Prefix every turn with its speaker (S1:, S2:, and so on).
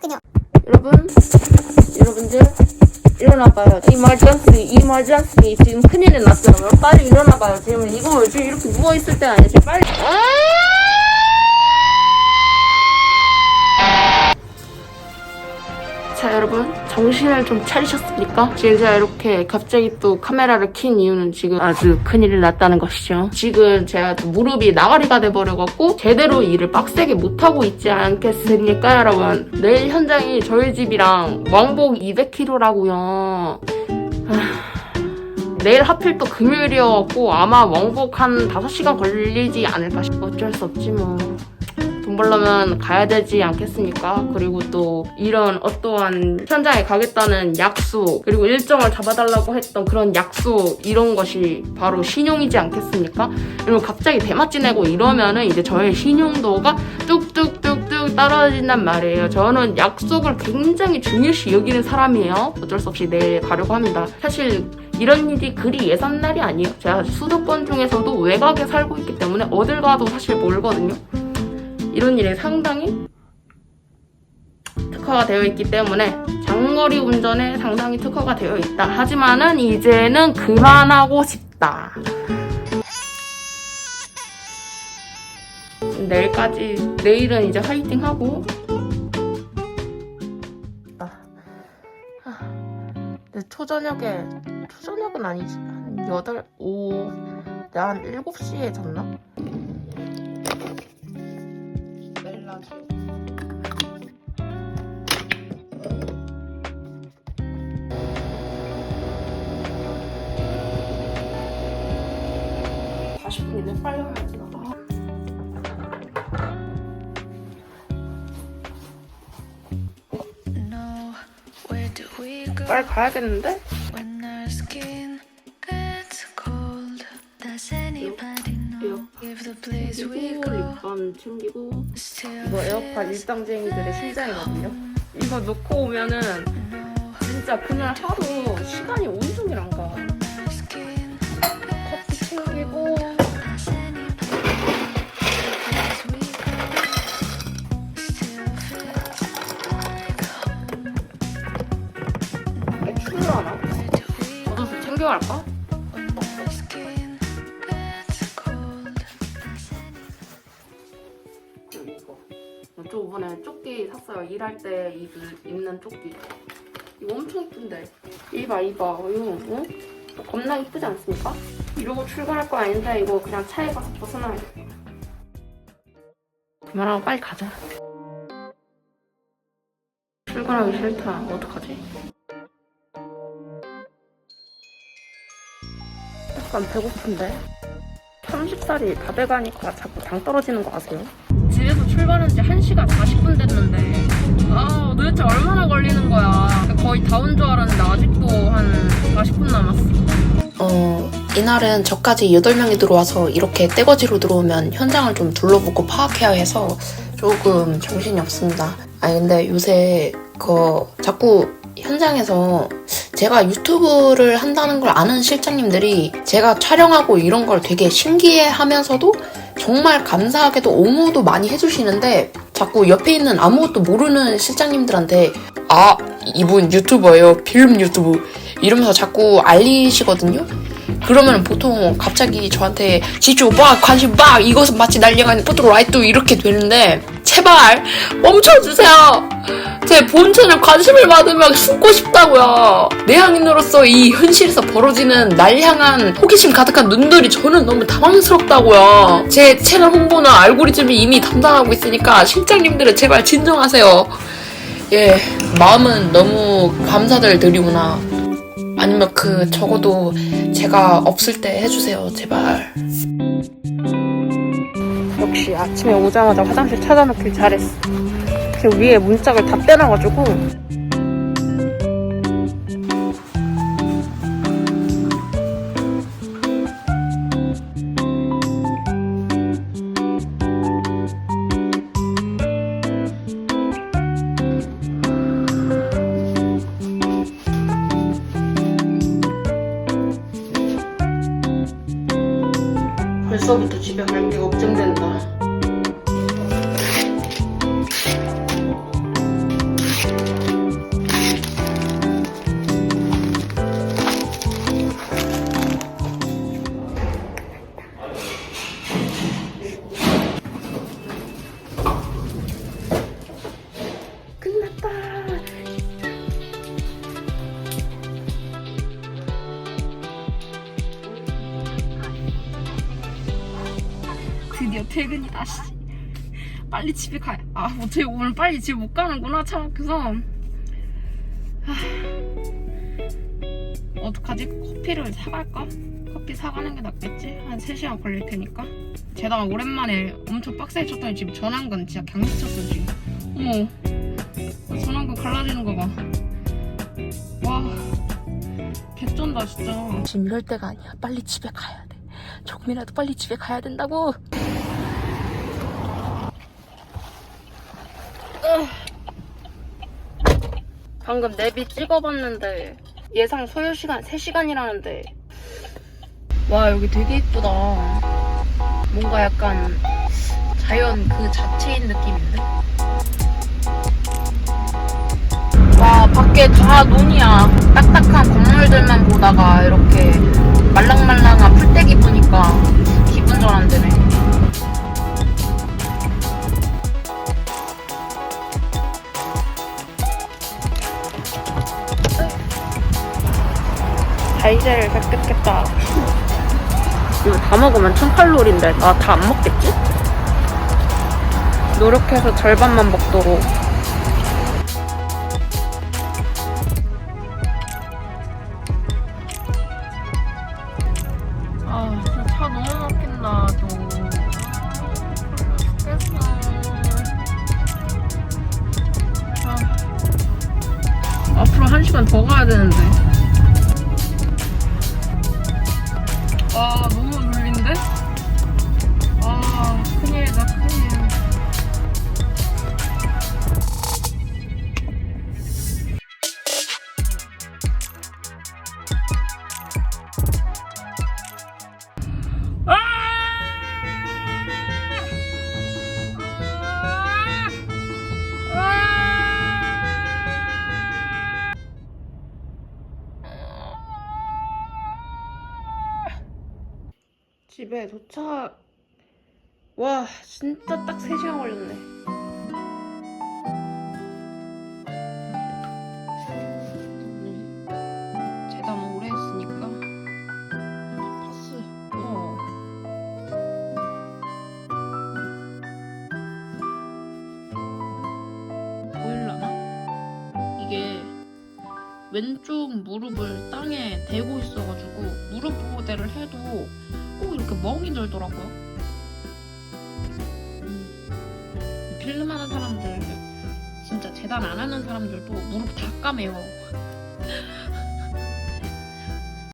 S1: 그녀
S2: 여러분, 여러분들 일어나봐요. 이머전시, 이머전시 지금 큰일이 났어요. 빨리 일어나봐요. 지금 이거 지금 이렇게 누워 있을 때 아니지. 빨리. 정신을 좀 차리셨습니까? 지금 제가 이렇게 갑자기 또 카메라를 킨 이유는 지금 아주 큰일이 났다는 것이죠. 지금 제가 또 무릎이 나가리가 돼버려갖고 제대로 일을 빡세게 못하고 있지 않겠습니까 여러분? 내일 현장이 저희 집이랑 왕복 200km라고요. 내일 하필 또 금요일이어갖고 아마 왕복 한 5시간 걸리지 않을까 싶어 어쩔 수 없지 뭐. 돈 벌려면 가야 되지 않겠습니까? 그리고 또 이런 어떠한 현장에 가겠다는 약속 그리고 일정을 잡아달라고 했던 그런 약속 이런 것이 바로 신용이지 않겠습니까? 그리고 갑자기 대마지 내고 이러면은 이제 저의 신용도가 뚝뚝뚝뚝 떨어진단 말이에요. 저는 약속을 굉장히 중요시 여기는 사람이에요. 어쩔 수 없이 내일 가려고 합니다. 사실 이런 일이 그리 예산 날이 아니에요. 제가 수도권 중에서도 외곽에 살고 있기 때문에 어딜 가도 사실 멀거든요. 이런 일에 상당히 특화가 되어 있기 때문에 장거리 운전에 상당히 특화가 되어 있다. 하지만은 이제는 그만하고 싶다. 내일까지 내일은 이제 화이팅 하고 아, 근데 초저녁에 초저녁은 아니지 한 8, 5 내가 한 7시에 잤나? 40분이네. 빨리 가야지. 빨리 가야겠는데? 이거 에어팟 일당쟁이들의 심장이거든요 이거 놓고 오면은 진짜 그날 하루 시간이 온종일 안가 이거. 저 이번에 조끼 샀어요. 일할 때 입을, 입는 조끼. 이거 엄청 이쁜데. 이봐, 이봐. 이거, 응? 겁나 이쁘지 않습니까? 이러고 출근할 거 아닌데 이거 그냥 차에 가서 벗어놔야 돼. 그만하고 빨리 가자. 출근하기 싫다. 어떡하지? 약간 배고픈데? 30살이 다 돼가니까 자꾸 당 떨어지는 거 아세요? 집에서 출발한 지 1시간 40분 됐는데 아 도대체 얼마나 걸리는 거야 거의 다 온 줄 알았는데 아직도 한 40분 남았어
S3: 어, 이날은 저까지 8명이 들어와서 이렇게 떼거지로 들어오면 현장을 좀 둘러보고 파악해야 해서 조금 정신이 없습니다. 아니, 근데 요새 그 자꾸 현장에서 제가 유튜브를 한다는 걸 아는 실장님들이 제가 촬영하고 이런 걸 되게 신기해 하면서도 정말 감사하게도 옹호도 많이 해주시는데 자꾸 옆에 있는 아무것도 모르는 실장님들한테 아, 이분 유튜버예요. 필름 유튜브. 이러면서 자꾸 알리시거든요. 그러면 보통 갑자기 저한테 집중 빡 관심 빡 이것은 마치 날려가는 포트라이트 이렇게 되는데 제발 멈춰주세요. 제 본체는 관심을 받으면 숨고 싶다고요. 내향인으로서 이 현실에서 벌어지는 날 향한 호기심 가득한 눈들이 저는 너무 당황스럽다고요. 제 채널 홍보는 알고리즘이 이미 담당하고 있으니까 실장님들은 제발 진정하세요. 예, 마음은 너무 감사들 드리구나. 아니면 그 적어도 제가 없을 때 해주세요, 제발.
S2: 역시 아침에 오자마자 화장실 찾아놓길 잘했어. 지금 위에 문짝을 다 떼놔가지고. 벌써부터 집에 갈 게 걱정된다 퇴근이다 씨. 빨리 집에 가야. 아 어떻게 오늘 빨리 집못 가는구나 차 막혀서. 하... 어떡하지? 커피를 사갈까? 커피 사가는 게 낫겠지? 한 3시간 걸릴 테니까. 게다가 오랜만에 엄청 빡세게 쳤더니 지금 전환근 진짜 강미쳤어 지금. 어머. 전환근 갈라지는 거 봐. 와. 개쩐다 진짜.
S3: 지금 이럴 때가 아니야. 빨리 집에 가야 돼. 조금이라도 빨리 집에 가야 된다고.
S2: 방금 내비 찍어봤는데 예상 소요 시간 3시간이라는데. 와 여기 되게 이쁘다. 뭔가 약간 자연 그 자체인 느낌인데? 와 밖에 다 눈이야. 딱딱한 건물들만 보다가 이렇게 말랑말랑한 풀떼기 보니까 기분 전환되네 달걀을 뺏겠다. 이거 다 먹으면 1000칼로리인데 나 다 안 먹겠지? 노력해서 절반만 먹도록. 아, 진짜 차 너무 막힌다, 또. 아, 죽겠어. 아, 앞으로 한 시간 더 가야 되는데. 아너 집에 도착. 와, 진짜 딱 3시간 걸렸네. 오늘 재담 오래 했으니까 파스. 어. 보일라나? 이게 왼쪽 무릎을 땅에 대고 있어가지고 무릎 보호대를 해도 꼭 이렇게 멍이 들더라고요. 음. 필름 하는 사람들, 진짜 재단 안 하는 사람들도 무릎 다 까매요.